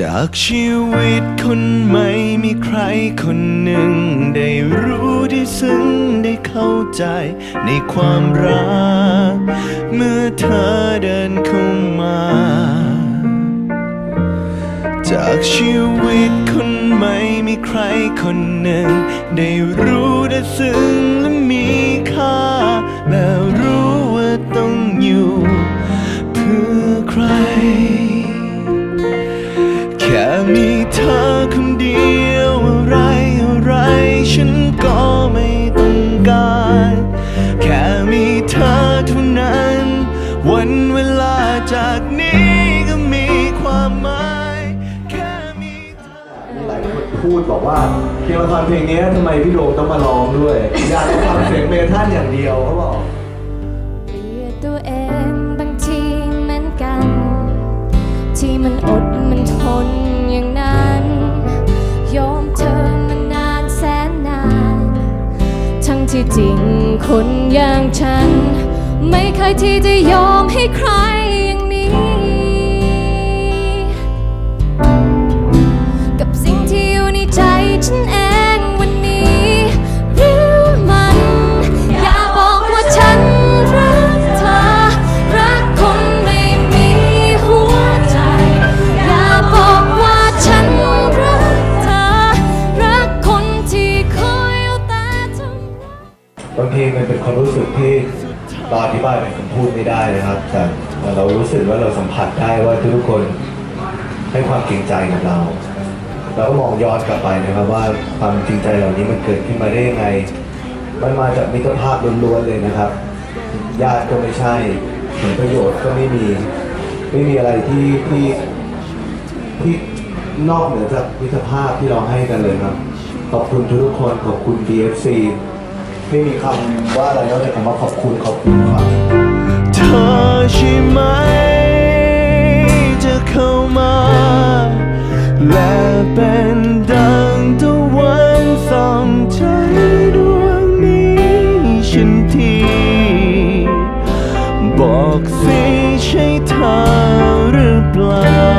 จากชีวิตคนไม่มีใครคนหนึ่ง ได้รู้ได้ซึ้งได้เข้าใจในความรัก เมื่อเธอเดินเข้ามา จากชีวิตคนไม่มีใครคนหนึ่ง ได้รู้ได้ซึ้งและมีค่า และรู้ว่าต้องอยู่เพื่อใคร แค่มีเธอคนเดียวอะไรอะไรฉันก็ไม่ต้องการ แค่มีเธอเท่านั้น วันเวลาจากนี้ก็มีความหมาย พูดบอกว่าเพลงละครเพลงนี้ทำไมพี่โดมต้องมาร้องด้วยอยากฟังเสียงเมทัลอย่างเดียวเขาบอกเกลียดตัวเองบางทีเหมือนกัน ที่มันอดมันทนอย่างนั้นยอมเธอมานานแสนนาน ทั้งที่จริงคนอย่างฉัน ไม่เคยที่จะยอมให้ใคร มันเป็นความรู้สึกที่เราอธิบายเป็นคำพูดไม่ได้นะครับ แต่เรารู้สึกว่าเราสัมผัสได้ว่าทุกคนให้ความจริงใจกับเรา เราก็มองย้อนกลับไปนะครับว่าความจริงใจเหล่านี้มันเกิดขึ้นมาได้ยังไง มันมาจากมิตรภาพล้วนๆเลยนะครับ ญาติก็ไม่ใช่ผลประโยชน์ก็ไม่มี ไม่มีอะไรที่ที่ที่นอกเหนือจากมิตรภาพที่เราให้กันเลยครับ ขอบคุณทุกคน ขอบคุณ BFC ไม่มีคำว่าอะไรนอกจากคำว่าขอบคุณขอบคุณครับเธอใช่ไหมจะเข้ามา และเป็นดังตะวันส่องใจดวงนี้ฉันทีบอกสิใช่เธอหรือเปล่า